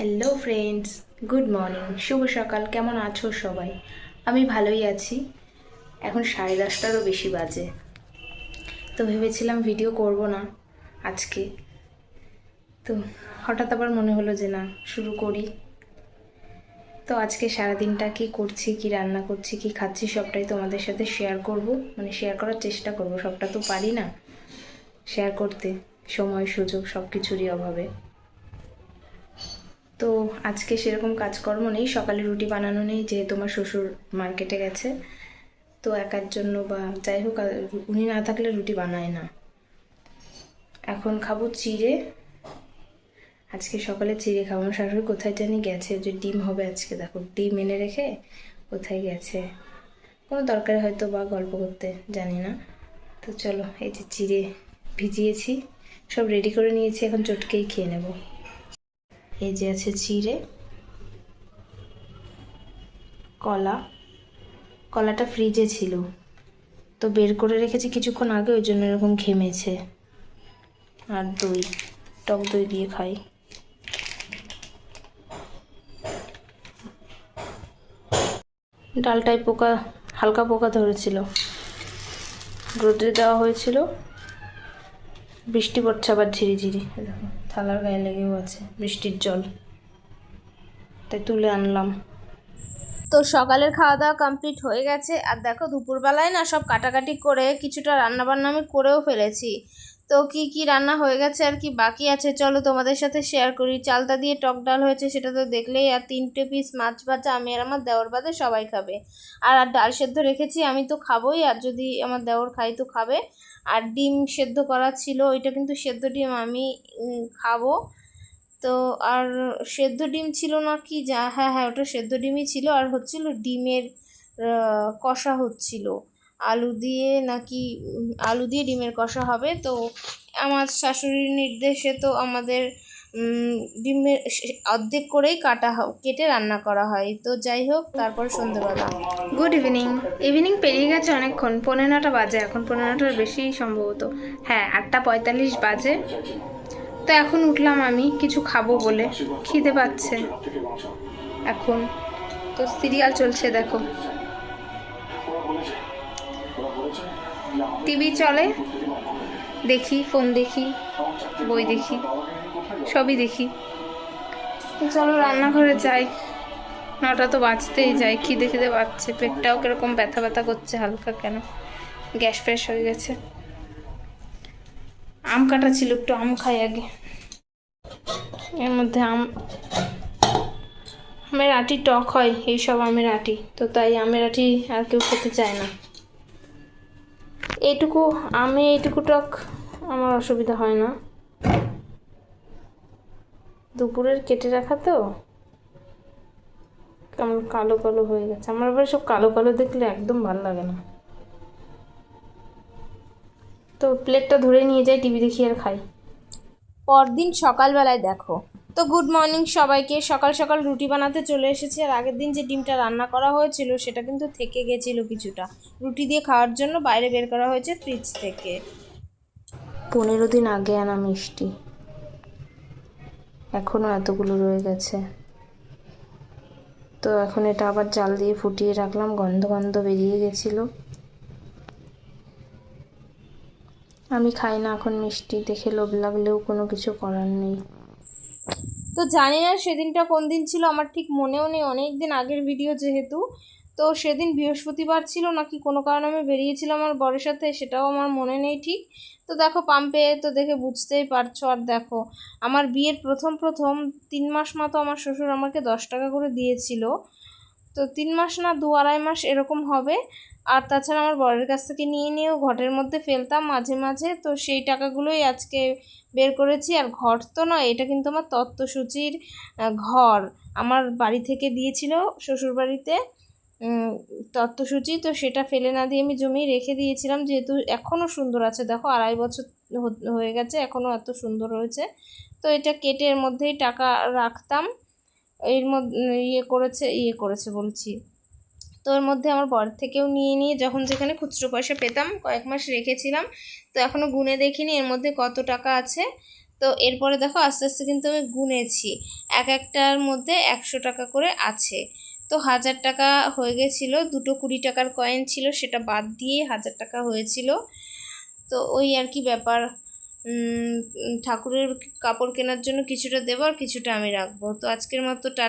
Hello friends good morning শুভ সকাল। কেমন আছো সবাই? আমি ভালোই আছি। এখন সাড়ে দশটারও বেশি বাজে। তো ভেবেছিলাম ভিডিও করব না আজকে। তো হঠাৎ আবার মনে হলো যে না, শুরু করি। তো আজকে সারাদিনটা কি করছি, কি রান্না করছি, কি খাচ্ছি সবটাই তোমাদের সাথে শেয়ার করব। মানে শেয়ার করার চেষ্টা করব। সবটা তো পারি না শেয়ার করতে। সময়, সুযোগ সব কিছুরই অভাবে। তো আজকে সেরকম কাজকর্ম নেই, সকালে রুটি বানানো নেই যে তোমার শ্বশুর মার্কেটে গেছে। তো একার জন্য বা যাই হোক উনি না থাকলে রুটি বানায় না। এখন খাব চিড়ে। আজকে সকালে চিড়ে খাব। আমার শাশুড়ি কোথায় জানি গেছে যে ডিম হবে আজকে, দেখো ডিম এনে রেখে কোথায় গেছে। কোনো দরকার হয়তো বা গল্প করতে, জানি না। তো চলো, এই যে চিড়ে ভিজিয়েছি, সব রেডি করে নিয়েছি, এখন চটকেই খেয়ে নেব। এই যে আছে চিড়ে কলা। কলাটা ফ্রিজে ছিল। তো বের করে রেখেছি কিছুক্ষণ আগে, ওই জন্য এরকম ঘেমেছে। আর দই, টক দই দিয়ে খাই। ডালটায় পোকা, হালকা পোকা ধরেছিল। রোদে দেওয়া হয়েছিল। বৃষ্টি পড়ছে আবার ঝিরিঝিরি দেখো থালার গায়ে লেগেও আছে বৃষ্টির জল। তাই তুলে আনলাম। তো সকালের খাওয়া দাওয়া কমপ্লিট হয়ে গেছে। আর দেখো, দুপুরবেলায় না সব কাটাকাটি করে কিছুটা রান্নাবান্না আমি করেও ফেলেছি। তো কি কি রান্না হয়ে গেছে আর কি বাকি আছে? চলো তোমাদের সাথে শেয়ার করি। চালতা দিয়ে টক ডাল হয়েছে, সেটা তো দেখলেই। আর তিনটে পিস মাছ ভাজা, আমি আর আমার দেওর বাদে সবাই খাবে। আর আর ডাল সেদ্ধ রেখেছি, আমি তো খাবোই। আর যদি আমার দেওর খাই তো খাবে। আর ডিম সেদ্ধ করা ছিল, ওইটা কিন্তু সেদ্ধ ডিম আমি খাব। তো, আর সেদ্ধ ডিম ছিল না কি যা হ্যাঁ হ্যাঁ ওটা সেদ্ধ ডিমই ছিল। আর হচ্ছিল ডিমের কষা হচ্ছিল। আলু দিয়ে নাকি, আলু দিয়ে ডিমের কষা হবে। তো আমার শাশুড়ির নির্দেশে তো আমাদের ডিমের অর্ধেক করেই কাটা কেটে রান্না করা হয়। তো যাই হোক, তারপর সন্ধ্যেবেলা গুড ইভিনিং ইভিনিং পেরিয়ে গেছে অনেকক্ষণ। পনেরো নটা বাজে এখন। পনেরো নটার বেশি সম্ভবত। হ্যাঁ আটটা পঁয়তাল্লিশ বাজে। তো এখন উঠলাম আমি। কিছু খাব বলে। খিদে পাচ্ছে। এখন তো সিরিয়াল চলছে, দেখো। টিভি চলে। দেখি, ফোন দেখি, বই দেখি, সবই দেখি। চলো রান্নাঘরে যাই। নটা তো বাজতেই যায়, খিদে খিদে বাঁচছে পেটটাও কীরকম ব্যথা ব্যথা করছে হালকা কেন? গ্যাস ফ্রেশ হয়ে গেছে। আম কাটা ছিল, একটু আম খাই আগে। এর মধ্যে আম, আমের আটি টক হয়, এইসব আমের আটি। তো তাই আমের আটি আর কেউ খেতে চায় না। এইটুকু, আমি এইটুকু টক আমার অসুবিধা হয় না। দুপুরের কেটে রাখা তো। কেমন কালো কালো হয়ে গেছে। আমার আবার সব কালো কালো দেখলে একদম ভালো লাগে না। তো প্লেটটা ধরে নিয়ে যাই টিভি দেখি আর খাই। পরদিন সকালবেলায় দেখো। তো গুড মর্নিং সবাইকে। সকাল সকাল রুটি বানাতে চলে এসেছি আর আগের দিন যে ডিমটা রান্না করা হয়েছিল সেটা কিন্তু থেকে গেছিল কিছুটা। রুটি দিয়ে খাওয়ার জন্য বাইরে বের করা হয়েছে ফ্রিজ থেকে। পনেরো দিন আগে আনা মিষ্টি। এখনও এতগুলো রয়ে গেছে। তো এখন এটা আবার জাল দিয়ে ফুটিয়ে রাখলাম, গন্ধ গন্ধ বেরিয়ে গেছিল। আমি খাই না এখন মিষ্টি, দেখে লোভ লাগলেও কোনো কিছু করার নেই। তো জানি না সেদিনটা কোন দিন ছিল, আমার ঠিক মনেও নেই। অনেক দিন আগের ভিডিও যেহেতু, তো সেদিন বৃহস্পতিবার ছিল নাকি কোনো কারণে আমি বেরিয়েছিলাম আমার বরের সাথে, সেটাও আমার মনে নেই ঠিক। তো দেখো পাম্পে তো দেখে বুঝতেই পারছ আর দেখো, আমার বিয়ের প্রথম প্রথম তিন মাস মতো আমার শ্বশুর আমাকে দশ টাকা করে দিয়েছিল। তো তিন মাস না দু আড়াই মাস এরকম হবে। আর তাছাড়া আমার বরের কাছ থেকে নিয়ে নিয়েও ঘরের মধ্যে ফেলতাম মাঝে মাঝে। তো সেই টাকাগুলোই আজকে বের করেছি। আর ঘর তো নয়, এটা কিন্তু আমার তত্ত্বসূচির ঘর। আমার বাড়ি থেকে দিয়েছিল শ্বশুরবাড়িতে তত্ত্বসূচি। তো সেটা ফেলে না দিয়ে আমি জমি রেখে দিয়েছিলাম। যেহেতু এখনও সুন্দর আছে। দেখো, আড়াই বছর হয়ে গেছে এখনও এত সুন্দর হয়েছে। তো এটা কেটে এর মধ্যেই টাকা রাখতাম। এর মধ্যে ইয়ে করেছে ইয়ে করেছে বলছি। তো এর মধ্যে আমার বর থেকেও নিয়ে নিয়ে যখন যেখানে খুচরো পয়সা পেতাম, কয়েক মাস রেখেছিলাম, তো এখনও গুনে দেখিনি, এর মধ্যে কত টাকা আছে? তো এরপরে দেখো আস্তে আস্তে কিন্তু আমি গুনেছি। এক একটার মধ্যে একশো টাকা করে আছে। তো হাজার টাকা হয়ে গেছিল, দুটো কুড়ি টাকার কয়েন ছিল, সেটা বাদ দিয়ে হাজার টাকা হয়েছিল। তো ওই আর কি ব্যাপার। ঠাকুরের কাপড় কেনার জন্য কিছুটা দেবো আর কিছুটা আমি রাখব। তো আজকের মতো টা